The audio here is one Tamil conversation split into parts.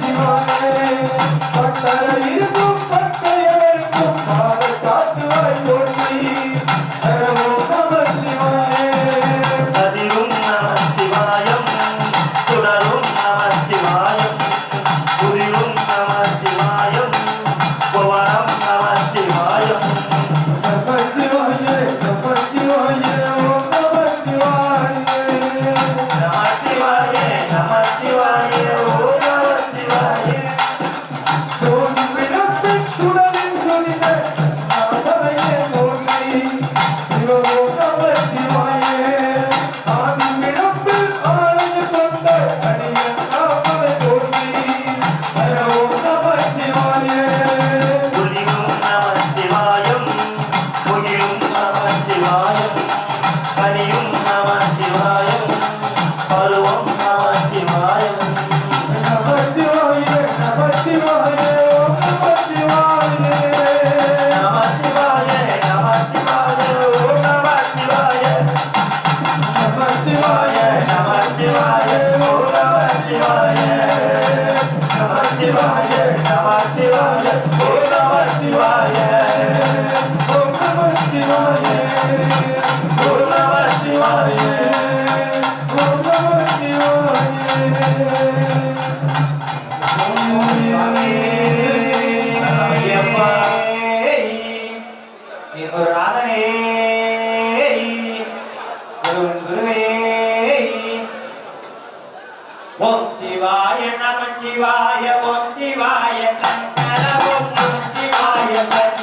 ಜೀವನೇ ಭಕ್ತರ ಇರು குருவே ஓம் சிவாய நம சிவாய ஓம் சிவாய சங்கர ஓம் சிவாய சங்கர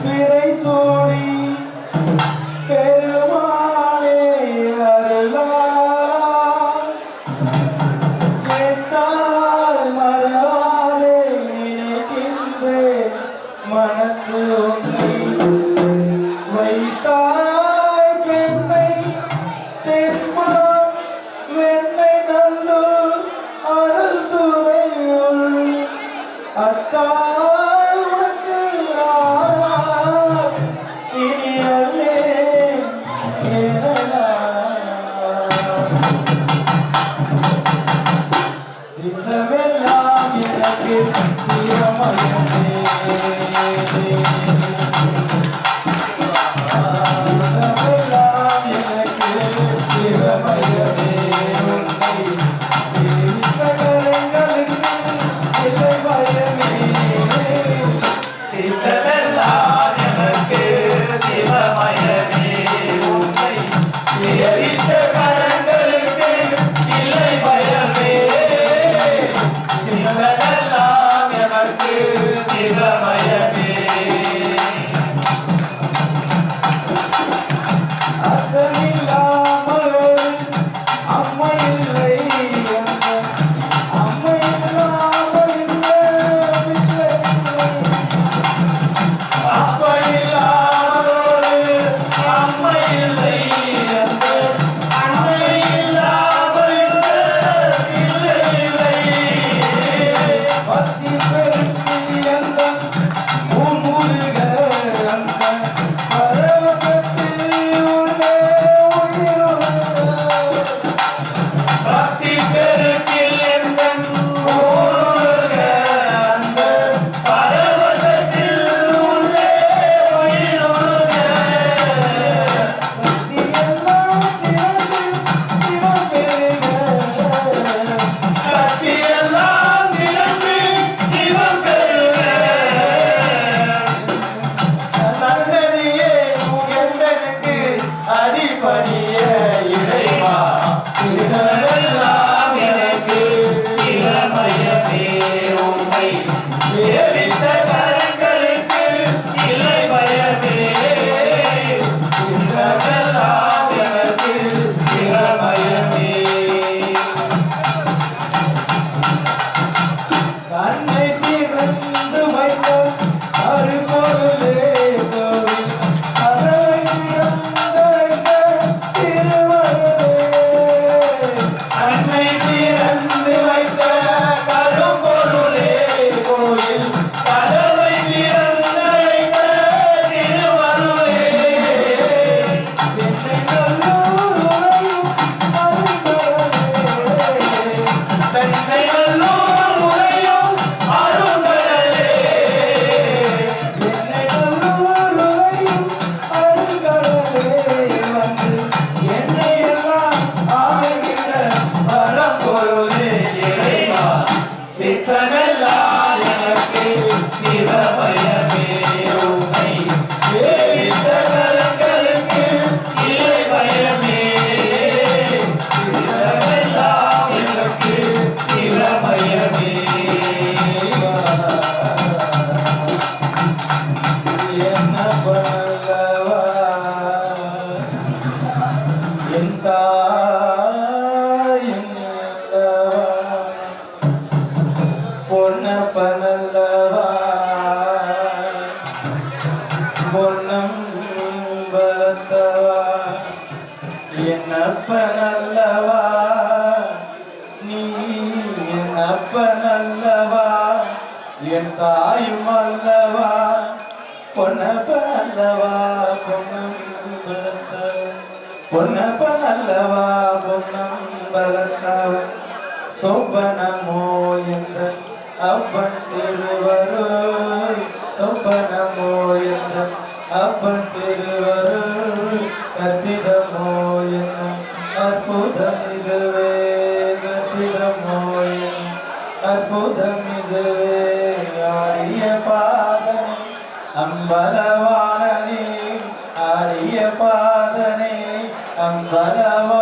பிறை சூடி சித்தமெல்லாம் எனக்கு சிவமயம் என் அப்பன் அல்லவா என் தாயும் அல்லவா பொன்னப்பன் அல்லவா பொன்னப்பன் அல்லவா பொன்னம்பலத்தாவ சொப்பனமோ என்ற அப்பன் திருவருள். சொப்பனமோ என்ற அப்பன் திருவருள். கத்திட அம்பலவானனே அடிய பாதனே அம்பலவான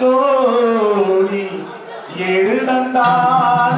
கோடி ஏழு தந்தானடி